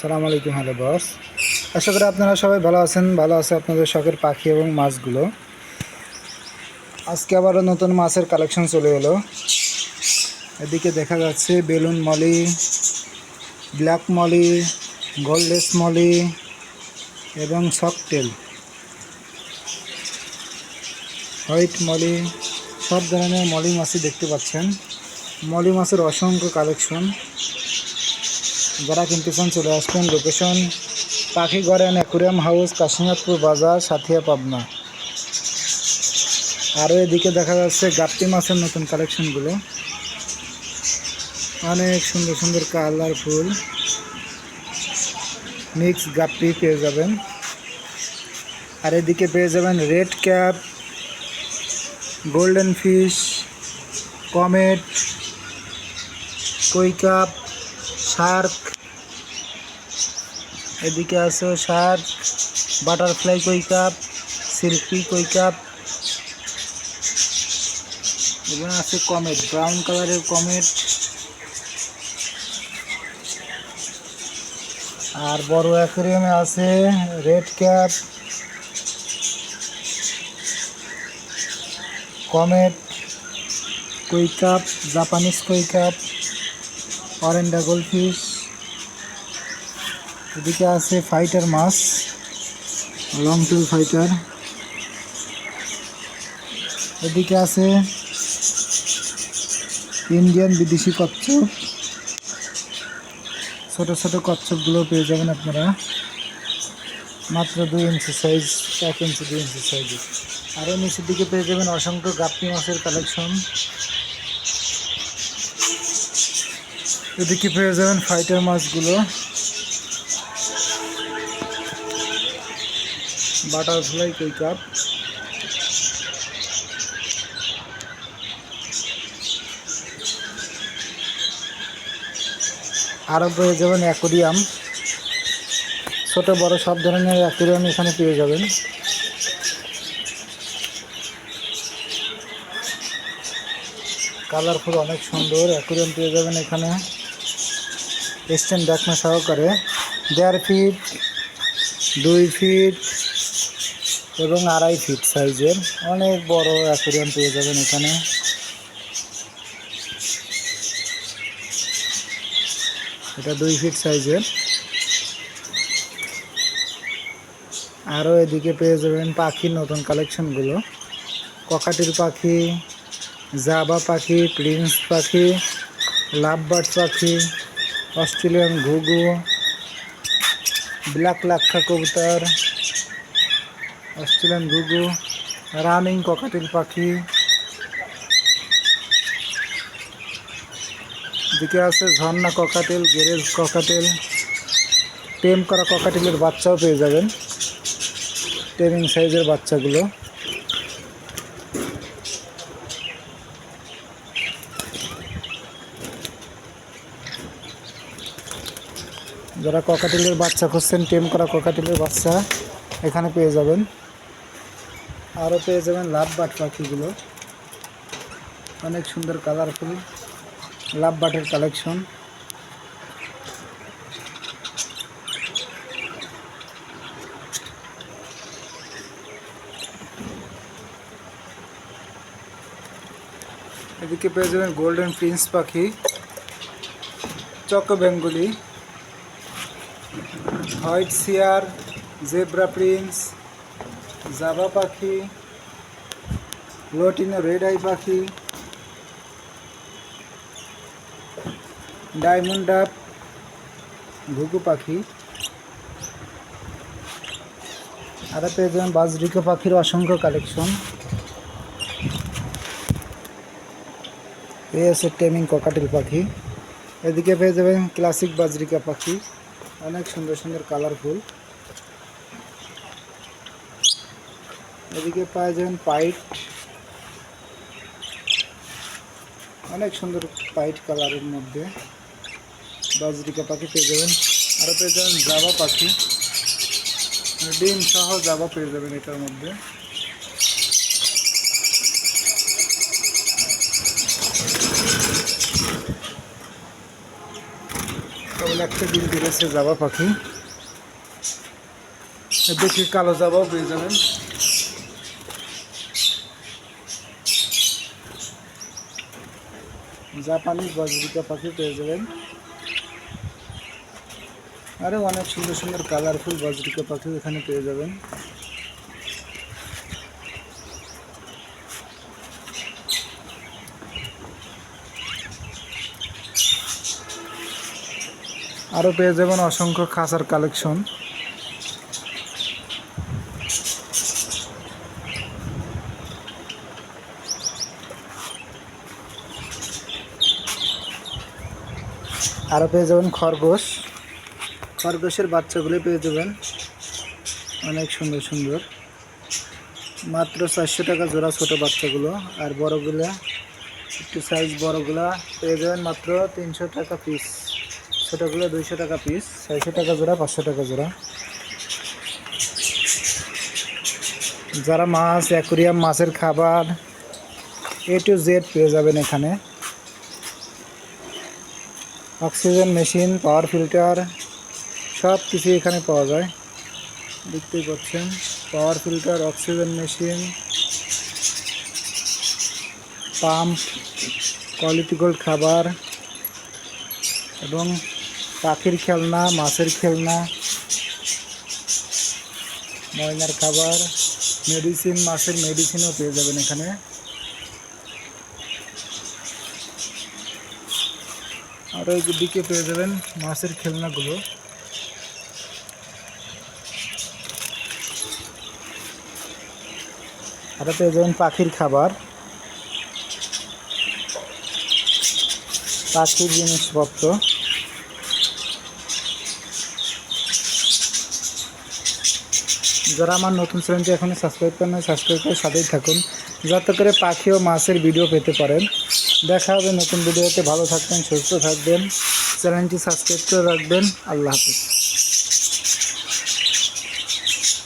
সালাম আলাইকুম, hello boss. আশা করি আপনারা সবাই ভালো আছেন, ভালো আছে আপনাদের শখের পাখি এবং মাছগুলো। আজকে আবারও নতুন মাছের কালেকশন চলে এলো। এদিকে দেখা যাচ্ছে balloon molly, black molly, golden molly এবং সকটেল। হোয়াইট মলি, সব ধরনের মলি মাছই দেখতে পাচ্ছেন। মলি মাছের অসংখ্য কালেকশন। যারা কিনতে চান চলে আসবেন লোকেশন পাখি গড়েন অ্যাকুরিয়াম হাউস কাশিনাথপুর বাজার, সাথিয়া, পাবনা। আরও এদিকে দেখা যাচ্ছে গাপ্তি মাছের নতুন কালেকশনগুলো অনেক সুন্দর সুন্দর কালারফুল মিক্স গাপ্পি পেয়ে যাবেন। আর এদিকে পেয়ে যাবেন red cap golden fish comet koi carp shark. এদিকে আছে shark, butterfly koi carp, silky koi carp. এবং আছে কমেট, ব্রাউন কালারের কমেট। আর বড় অ্যাকোরিয়ামে আছে red cap. Comet koi carp, Japanese koi carp. Oranda goldfish এদিকে আছে ফাইটার মাছ, লং টেল ফাইটার। এদিকে আছে ইন্ডিয়ান বিদেশি কচ্ছপ। ছোট ছোট কচ্ছপগুলো পেয়ে যাবেন আপনারা। মাত্র দুই ইঞ্চি সাইজ এক ইঞ্চি, দুই ইঞ্চি সাইজে আরও নিচের দিকে পেয়ে যাবেন অসংখ্য গাপ্পি মাছের কালেকশন এদিকে পেয়ে যাবেন ফাইটার মাছগুলো বাটারফ্লাই কই কাপ। আরও পেয়ে যাবেন অ্যাকোরিয়াম ছোট, বড় সব ধরনের অ্যাকোরিয়াম এখানে পেয়ে যাবেন। কালারফুল অনেক সুন্দর অ্যাকোরিয়াম পেয়ে যাবেন এখানে। স্ট্যান্ড ডাকনা সহকারে দেড় ফিট, দুই ফিট এবং আড়াই ফিট সাইজের অনেক বড় অ্যাকোরিয়াম পেয়ে যাবেন এখানে। এটা দুই ফিট সাইজের। আরও এদিকে পেয়ে যাবেন পাখির নতুন কালেকশনগুলো। ককাটির পাখি, জাবা পাখি, প্রিন্স পাখি, লাভবার্ড পাখি অস্ট্রেলিয়ান ঘুঘু, ব্ল্যাক লাক্ষা কবুতর, অস্ট্রেলিয়ান ঘুঘু, রানিং ককাটিল পাখি। দিকে আছে ঝর্ণা ককাটেল গেরেজ ককাটেল। টেম করা ককাটেলের বাচ্চাও পেয়ে যাবেন। টেমিং সাইজের বাচ্চাগুলো। যারা ককাটিলের বাচ্চা খুঁজছেন, টেম করা ককাটিলের বাচ্চা এখানে পেয়ে যাবেন। আরও পেয়ে যাবেন লাভ বাট পাখিগুলো। অনেক সুন্দর কালারফুল লাভ বাটের কালেকশন এদিকে পেয়ে যাবেন গোল্ডেন প্রিন্স পাখি চক বেঙ্গলি হোয়াইট সিয়ার, জেব্রা প্রিন্স জাভা পাখি, লোটিনো রেড আই পাখি, ডায়মন্ড ডাব, ঘুঘু পাখি, আর পেয়ে যাবেন বাজরিকা পাখির অসংখ্য কালেকশন। এই আছে টেমিং ককাটিল পাখি। এদিকে পেয়ে যাবেন ক্লাসিক বাজরিকা পাখি। অনেক সুন্দর সুন্দর কালারফুল এদিকে পাওয়া যাবেন পাইট অনেক সুন্দর পাইট কালারের মধ্যে। বাজরিকা পাখি পেয়ে যাবেন। আরও পেয়ে যাবেন জাবা পাখি। ডিম সহ জাবা পেয়ে যাবেন এটার মধ্যে। কেবল একটা ডিম দিয়েছে জাবা পাখি। দেখি কালো জাবাও পেয়ে যাবেন। জাপানি বজরিকা পাখি পেয়ে যাবেন। আরও অনেক সুন্দর সুন্দর কালারফুল বজরিকা পাখি এখানে পেয়ে যাবেন। আরও পেয়ে যাবেন অসংখ্য খাঁচার কালেকশন। আরও পেয়ে যাবেন খরগোশ। খরগোশের বাচ্চাগুলো পেয়ে যাবেন। অনেক সুন্দর সুন্দর। মাত্র চারশো টাকা জোড়া ছোটো বাচ্চাগুলো। আর বড়গুলো, একটু সাইজ বড়গুলা পেয়ে যাবেন মাত্র তিনশো টাকা পিস ছোটোগুলো দুইশো টাকা পিস ছয়শো টাকা জোড়া, পাঁচশো টাকা জোড়া। যারা মাছ অ্যাকুরিয়াম মাছের খাবার এ টু জেড পেয়ে যাবেন এখানে। অক্সিজেন মেশিন, পাওয়ার ফিল্টার সব কিছু এখানে পাওয়া যায়। দেখতেই পাচ্ছেন, power filter, oxygen machine, pump quality gold খাবার, এবং পাখির খেলনা, মাছের খেলনা, ময়নার খাবার মেডিসিন মাছের মেডিসিনও পেয়ে যাবেন এখানে। আর ওই দিকে পেয়ে যাবেন মাছের খেলনাগুলো। আর পেয়ে যাবেন পাখির খাবার। পাখির জিনিসপত্র। যারা আমার নতুন চ্যানেলটি এখনও সাবস্ক্রাইব করেন সাবস্ক্রাইব করে সাথেই থাকুন। যাতে করে পাখি ও মাছের ভিডিও পেতে পারেন। দেখা হবে নতুন ভিডিওতে ভালো থাকবেন, সুস্থ থাকবেন। চ্যানেলটি সাবস্ক্রাইব করে রাখবেন। আল্লাহ হাফিজ।